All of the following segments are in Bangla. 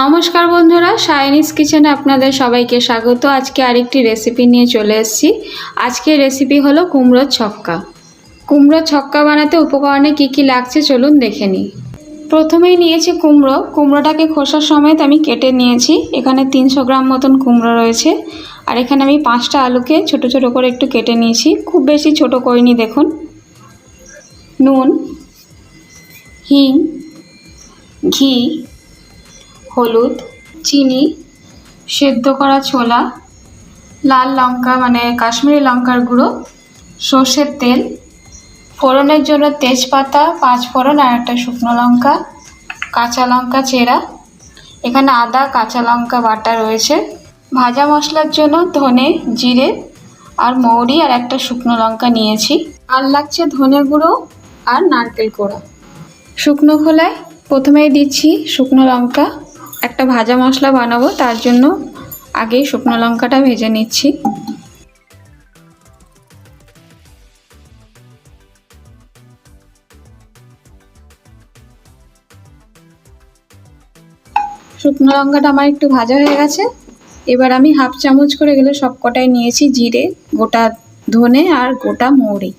নমস্কার বন্ধুরা সায়নিস কিচেনে আপনাদের সবাইকে স্বাগত। আজকে আরেকটি রেসিপি নিয়ে চলে এসেছি। আজকের রেসিপি হলো কুমড়োর ছক্কা। কুমড়োর ছক্কা বানাতে উপকরণে কি কি লাগছে চলুন দেখে নিই। প্রথমেই নিয়েছি কুমড়ো। কুমড়োটাকে খোসার সমেত আমি কেটে নিয়েছি। এখানে তিনশো গ্রাম মতন কুমড়ো রয়েছে। আর এখানে আমি পাঁচটা আলুকে ছোট ছোট করে একটু কেটে নিয়েছি। খুব বেশি ছোট করিনি, দেখুন। নুন, হিং, ঘি হলুদ, চিনি, সেদ্ধ করা ছোলা, লাল লঙ্কা মানে কাশ্মীরি লঙ্কার গুঁড়ো, সর্ষের তেল, ফোড়নের জন্য তেজপাতা, পাঁচ ফোড়ন আর একটা শুকনো লঙ্কা, কাঁচা লঙ্কা চেরা। এখানে আদা, কাঁচা লঙ্কা বাটা রয়েছে। ভাজা মশলার জন্য ধনে, জিরে আর মৌরি আর একটা শুকনো লঙ্কা নিয়েছি। আর লাগছে ধনে গুঁড়ো আর নারকেল কোড়া। শুকনো খোলায় প্রথমেই দিচ্ছি শুকনো লঙ্কা। একটা ভাজা মশলা বানাবো, তার জন্য আগেই শুকনো লঙ্কাটা ভেজে নিচ্ছি। শুকনো লঙ্কাটা আমার একটু ভাজা হয়ে গেছে। এবার আমি হাফ চামচ করে গেলে সব কটাই নিয়েছি, জিরে, গোটা ধনে আর গোটা মৌরি।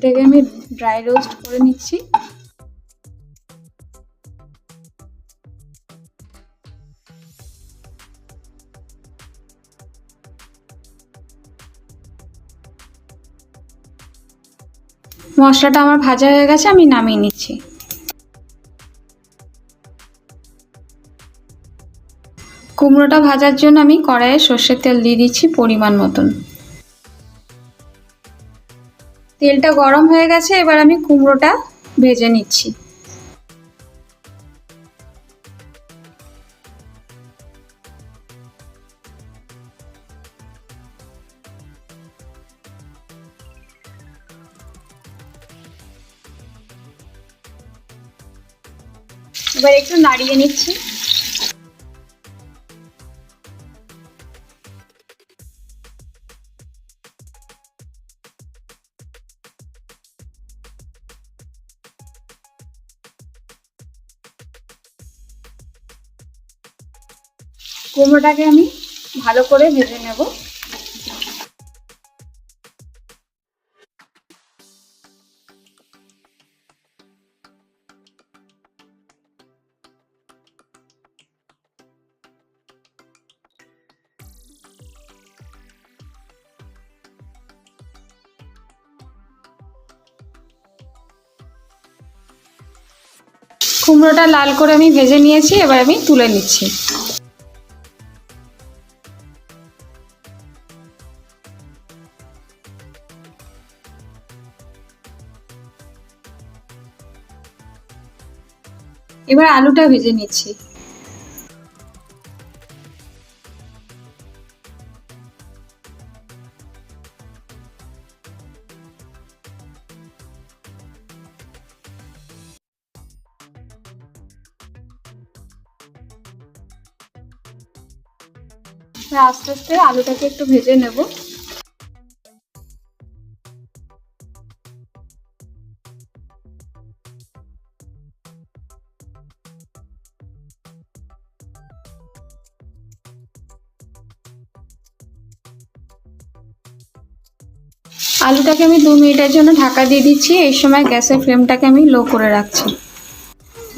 এটাকে আমি ড্রাই রোস্ট করে নিচ্ছি। মশলাটা আমার ভাজা হয়ে গেছে, আমি নামিয়ে নিচ্ছি। কুমড়োটা ভাজার জন্য আমি কড়াইয়ে সর্ষের তেল দিয়ে দিচ্ছি পরিমাণ মতন। তেলটা গরম হয়ে গেছে এবার আমি কুমড়োটা ভেজে নিচ্ছি। এবার একটু নাড়িয়ে নিচ্ছি। কুমড়োটাকে আমি ভালো করে ভেজে নেব। কুমড়োটা লাল করে আমি ভেজে নিয়েছি, এবার আমি তুলে নিচ্ছি। এবার আলুটা ভেজে নিচ্ছি। আস্তে আস্তে আলুটাকে একটু ভেজে নেব। আলুটাকে আমি দু মিনিটের জন্য ঢাকা দিয়ে দিচ্ছি। এই সময় গ্যাসের ফ্লেমটাকে আমি লো করে রাখছি।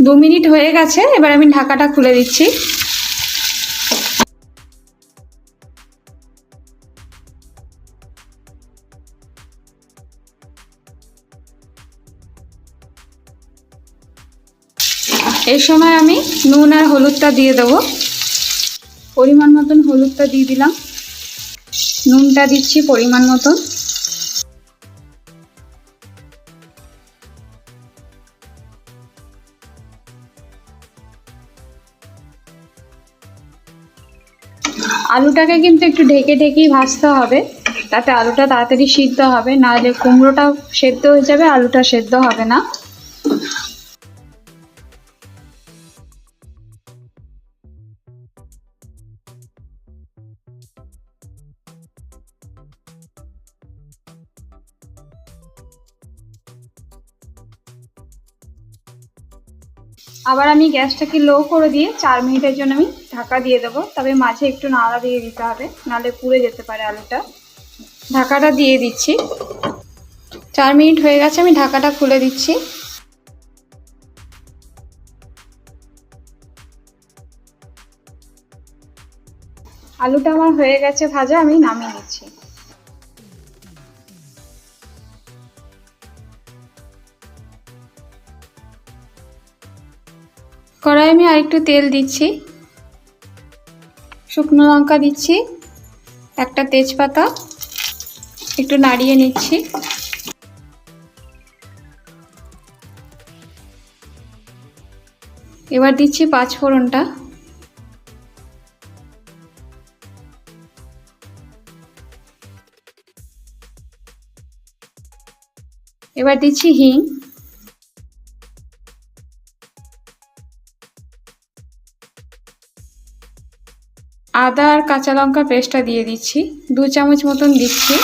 দু মিনিট হয়ে গেছে, এবার আমি ঢাকাটা খুলে দিচ্ছি। এই সময় আমি নুন আর হলুদটা দিয়ে দেবো। পরিমাণ মতন হলুদটা দিয়ে দিলাম। নুনটা দিচ্ছি পরিমাণ মতন। আলুটাকে কিন্তু একটু ঢেকে ঢেকেই ভাজতে হবে। তাতে আলুটা তাড়াতাড়ি সিদ্ধ হবে, নাহলে কুমড়োটা সেদ্ধ হয়ে যাবে, আলুটা সেদ্ধ হবে না। আবার আমি গ্যাসটাকে লো করে দিয়ে চার মিনিটের জন্য আমি ঢাকা দিয়ে দেবো। তবে মাঝে একটু নাড়া দিয়ে দিতে হবে, নাহলে পুড়ে যেতে পারে আলুটা। ঢাকাটা দিয়ে দিচ্ছি। চার মিনিট হয়ে গেছে, আমি ঢাকাটা খুলে দিচ্ছি। আলুটা আমার হয়ে গেছে ভাজা, আমি নামিয়ে নিচ্ছি। কড়াই আমি আরেকটু তেল দিচ্ছি। শুকনো লঙ্কা দিচ্ছি, একটা তেজপাতা, একটু নাড়িয়ে নিচ্ছি। এবার দিচ্ছি পাঁচ ফোড়নটা এবার দিচ্ছি হিং। আদা আর কাঁচা লঙ্কা পেস্টটা দিয়ে দিচ্ছি। দু চামচ মতন দিচ্ছি।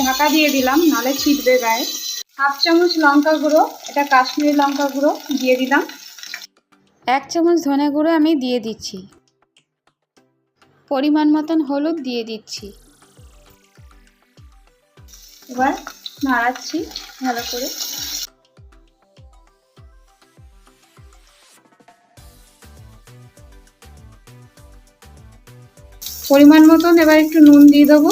ঢাকা দিয়ে দিলাম, নালে ছিটবে গায়ে। হাফ চামচ লঙ্কা গুঁড়ো, এটা কাশ্মীরি লঙ্কা গুঁড়ো দিয়ে দিলাম। এক চামচ ধনে গুঁড়ো আমি দিয়ে দিচ্ছি। পরিমাণ মতন হলুদ দিয়ে দিচ্ছি। এবার নাড়াচ্ছি ভালো করে। পরিমাণ মতন এবার একটু নুন দিয়ে দেবো।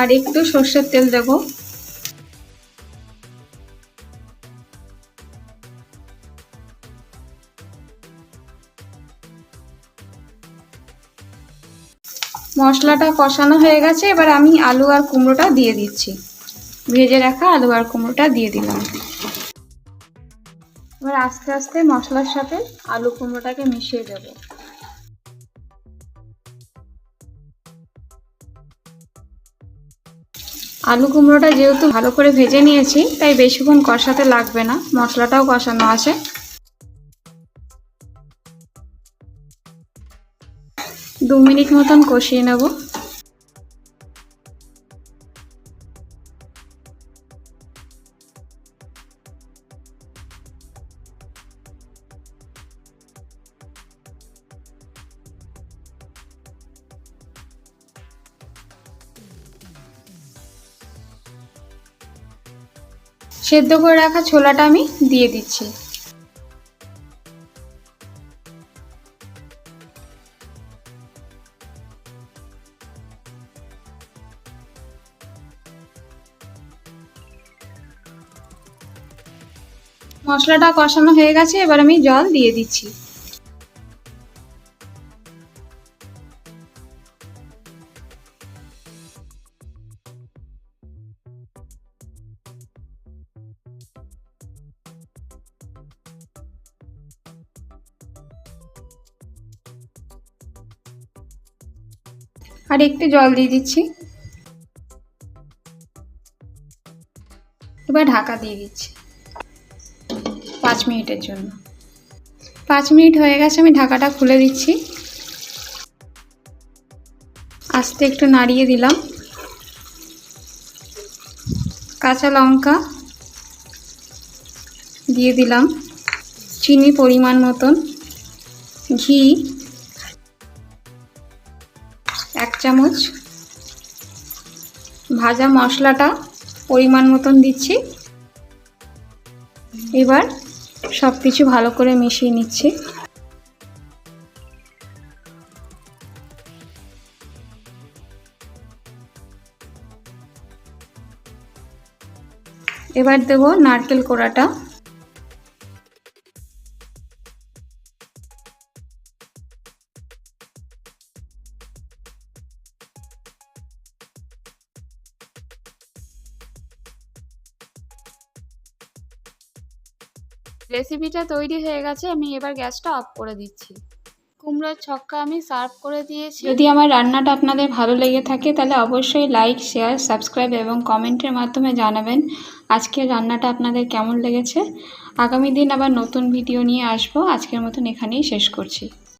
আর একটু সর্ষের তেল দেবো। মশলাটা কষানো হয়ে গেছে, এবার আমি আলু আর কুমড়োটা দিয়ে দিচ্ছি। ভেজে রাখা আলু আর কুমড়োটা দিয়ে দিলাম। এবার আস্তে আস্তে মশলার সাথে আলু কুমড়োটাকে মিশিয়ে দেব। আলু কুমড়োটা যেহেতু ভালো করে ভেজে নিয়েছি, তাই বেশিক্ষণ কষাতে লাগবে না, মশলাটাও কষানো আছে। দু মিনিট মতন কষিয়ে নেব। সেদ্ধ করে রাখা ছোলাটা আমি দিয়ে দিচ্ছি। মশলাটা কষানো হয়ে গেছে, এবার আমি জল দিয়ে দিচ্ছি। আর একটু জল দিয়ে দিচ্ছি। এবার ঢাকা দিয়ে দিচ্ছি। পাঁচ মিনিটের জন্য। পাঁচ মিনিট হয়ে গেছে, আমি ঢাকাটা খুলে দিচ্ছি। আস্তে একটু নাড়িয়ে দিলাম। কাঁচা লঙ্কা দিয়ে দিলাম। চিনি পরিমাণ মতন। ঘি এক চামচ। ভাজা মশলাটা পরিমাণ মতন দিচ্ছি। এবার সব কিছু ভালো করে মিশিয়ে নিচ্ছি। এবার দেব নারকেল কোড়াটা। রেসিপিটা তৈরি হয়ে গেছে, আমি এবার গ্যাসটা অফ করে দিচ্ছি। কুমড়োর ছক্কা আমি সার্ভ করে দিয়েছি। যদি আমার রান্নাটা আপনাদের ভালো লেগে থাকে, তাহলে অবশ্যই লাইক শেয়ার সাবস্ক্রাইব এবং কমেন্টের মাধ্যমে জানাবেন আজকের রান্নাটা আপনাদের কেমন লেগেছে। আগামী দিন আবার নতুন ভিডিও নিয়ে আসব। আজকের মতন এখানেই শেষ করছি।